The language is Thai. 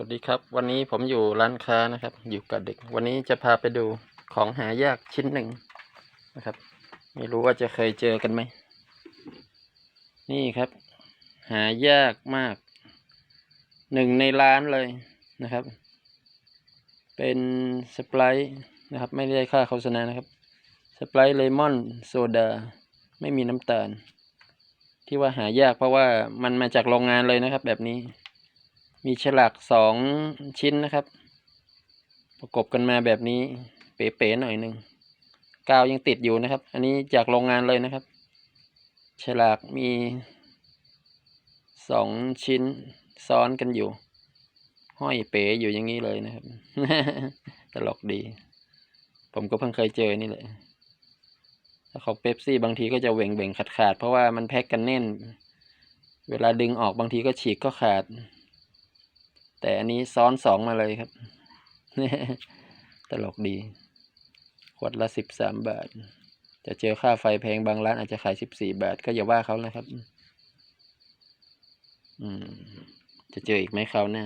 วัสดีครับ วันนี้ผมอยู่ร้านค้านะครับ อยู่กับเด็ก วันนี้จะพาไปดูของหายากชิ้นหนึ่งนะครับ ไม่รู้ว่าจะเคยเจอกันไหม นี่ครับ หายากมาก หนึ่งในร้านเลยนะครับ เป็นสไปร์นะครับ ไม่ได้ค่าโฆษณานะครับสไปร์เลมอนโซดาไม่มีน้ำตาล ที่ว่าหายากเพราะว่ามันมาจากโรงงานเลยนะครับ แบบนี้ มีฉลากสองชิ้นนะครับ ประกบกันมาแบบนี้เป๋ๆหน่อยหนึ่งกาวยังติดอยู่นะครับ อันนี้จากโรงงานเลยนะครับ ฉลากมีสองชิ้นซ้อนกันอยู่ ห้อยเป๋อยู่อย่างนี้เลยนะครับ ตลกดี ผมก็เพิ่งเคยเจอนี่แหละถ้าเของเป๊ปซี่บางทีก็จะเหว่งเบ่งขาดขาดๆเพราะว่ามันแพ็กกันแน่น เวลาดึงออกบางทีก็ฉีกก็ขาด แต่อันนี้ซ้อนสองมาเลยครับ ตลกดี ขวดละสิบสามบาท จะเจอค่าไฟแพงบางร้านอาจจะขายสิบสี่บาท ก็อย่าว่าเขานะครับ อืม จะเจออีกไหมคราวหน้า